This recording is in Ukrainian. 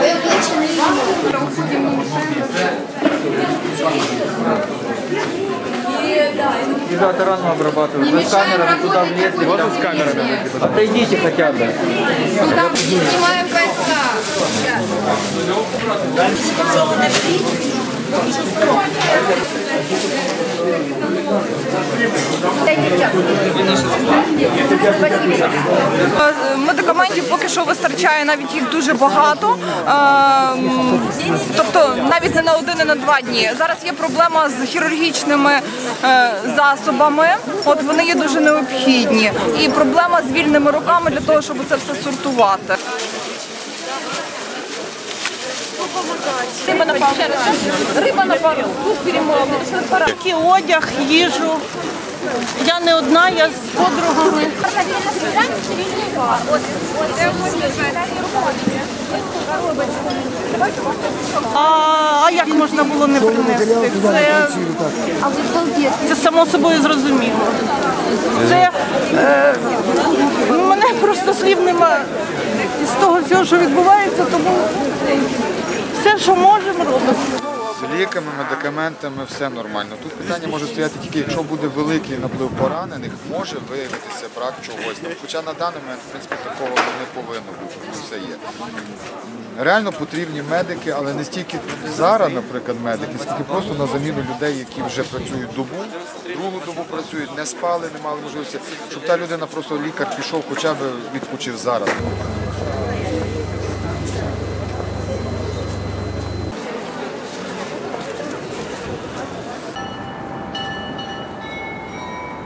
Ви обличчя не знімали. И завтра рано обрабатывают. Вы с камерами туда влезли. Вот с камерами. Отойдите хотя бы. Там знімаємо ПСК. Медикаментів поки що вистачає, навіть їх дуже багато. Е, Тобто навіть не на один, і на два дні. Зараз є проблема з хірургічними е, засобами. От вони є дуже необхідні. І проблема з вільними руками для того, щоб це все сортувати. Риба на пару. Риба на пару. Суп перемовлений. Тільки одяг, їжу. Я не одна, я з подругами. А, а як можна було не принести? Це, це само собою зрозуміло. Це е, ну, мене просто слів нема з того всього, що відбувається, тому все, що можемо, робимо. Ліками, медикаментами все нормально. Тут питання може стояти тільки, якщо буде великий наплив поранених, може виявитися брак чогось. Хоча на даний момент, в принципі, такого не повинно бути. Все є. Реально потрібні медики, але не стільки зараз, наприклад, медики, скільки просто на заміну людей, які вже працюють добу, другу добу працюють, не спали, не мали можливості, щоб та людина просто лікар пішов, хоча б відпочив зараз.